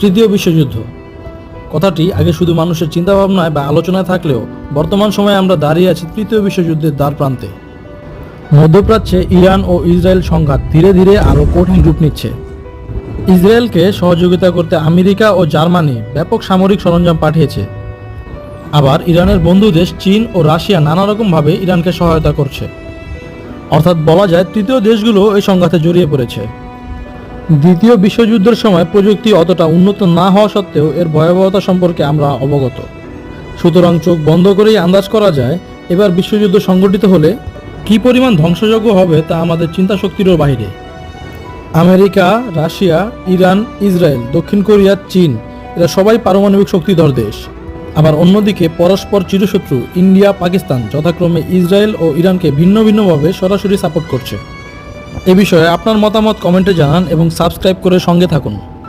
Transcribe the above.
তৃতীয় বিশ্বযুদ্ধ। কথাটি আগে শুধু মানুষের চিন্তাভাবনায় বা আলোচনায় থাকলেও বর্তমান সময়ে আমরা দাঁড়িয়ে আছি তৃতীয় বিশ্বযুদ্ধের দ্বার প্রান্তে। মধ্যপ্রাচ্যে ইরান ও ইসরায়েল সংঘাত ধীরে ধীরে আরও কঠিন রূপ নিচ্ছে। ইসরায়েলকে সহযোগিতা করতে আমেরিকা ও জার্মানি ব্যাপক সামরিক সরঞ্জাম পাঠিয়েছে। আবার ইরানের বন্ধু দেশ চীন ও রাশিয়া নানা রকমভাবে ইরানকে সহায়তা করছে। অর্থাৎ বলা যায় তৃতীয় দেশগুলো এই সংঘাতে জড়িয়ে পড়েছে। দ্বিতীয় বিশ্বযুদ্ধের সময় প্রযুক্তি অতটা উন্নত না হওয়া সত্ত্বেও এর ভয়াবহতা সম্পর্কে আমরা অবগত। সুতরাং চোখ বন্ধ করেই আন্দাজ করা যায়, এবার বিশ্বযুদ্ধ সংগঠিত হলে কী পরিমাণ ধ্বংসযজ্ঞ হবে তা আমাদের চিন্তা শক্তিরও বাইরে আমেরিকা, রাশিয়া, ইরান, ইসরায়েল, দক্ষিণ কোরিয়া, চীন, এরা সবাই পারমাণবিক শক্তিধর দেশ। আবার অন্যদিকে পরস্পর চিরশত্রু, ইন্ডিয়া, পাকিস্তান যথাক্রমে ইসরায়েল ও ইরানকে ভিন্ন ভিন্নভাবে সরাসরি সাপোর্ট করছে। এ বিষয়ে আপনার মতামত কমেন্টে জানান এবং সাবস্ক্রাইব করে সঙ্গে থাকুন।